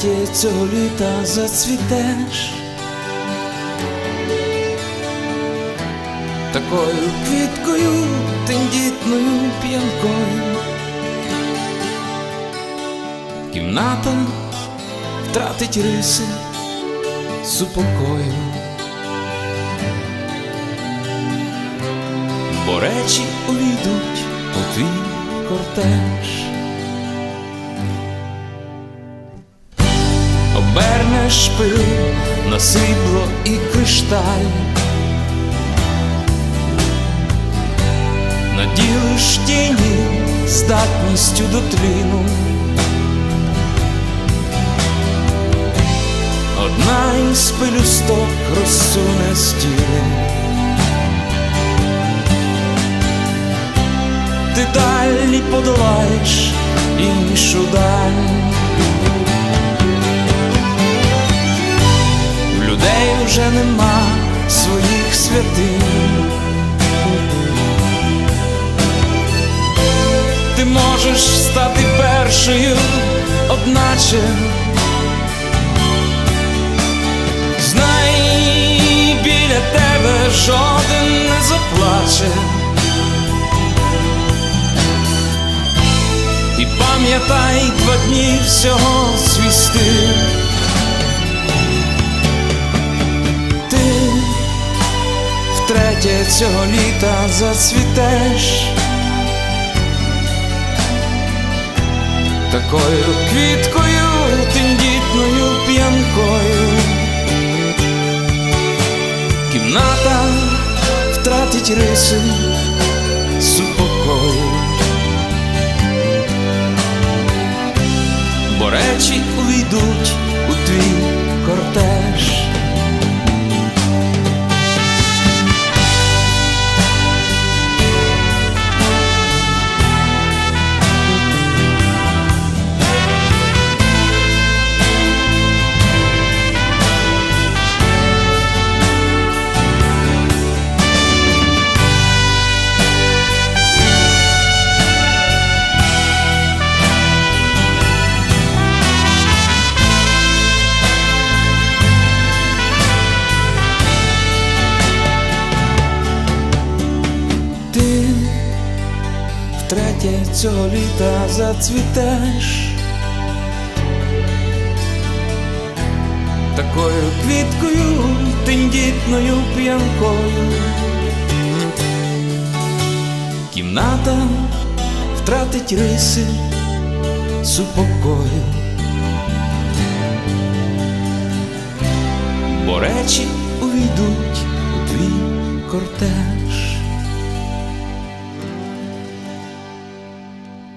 ти цього літа зацвітеш. Такою квіткою, тендітною п'янкою. Кімната втратить риси супокою. Бо речі увійдуть у твій кортеж. Обернеш пил на срібло і кришталь. Наділиш тіні здатністю до тліну. Одна із пелюсток розсуне стіни. Ти далі подолаєш іншу даль. Вже нема своїх святинь. Ти можеш стати першою, одначе. Знай, біля тебе жоден не заплаче. І пам'ятай два дні всього свій цього літа зацвітеш. Такою квіткою, тендітною п'янкою. Кімната втратить риси супокою. Бо речі увійдуть у твій кортеж. Втретє цього літа зацвітеш. Такою квіткою, тендітною п'янкою. Кімната втратить риси супокою. Бо речі увійдуть.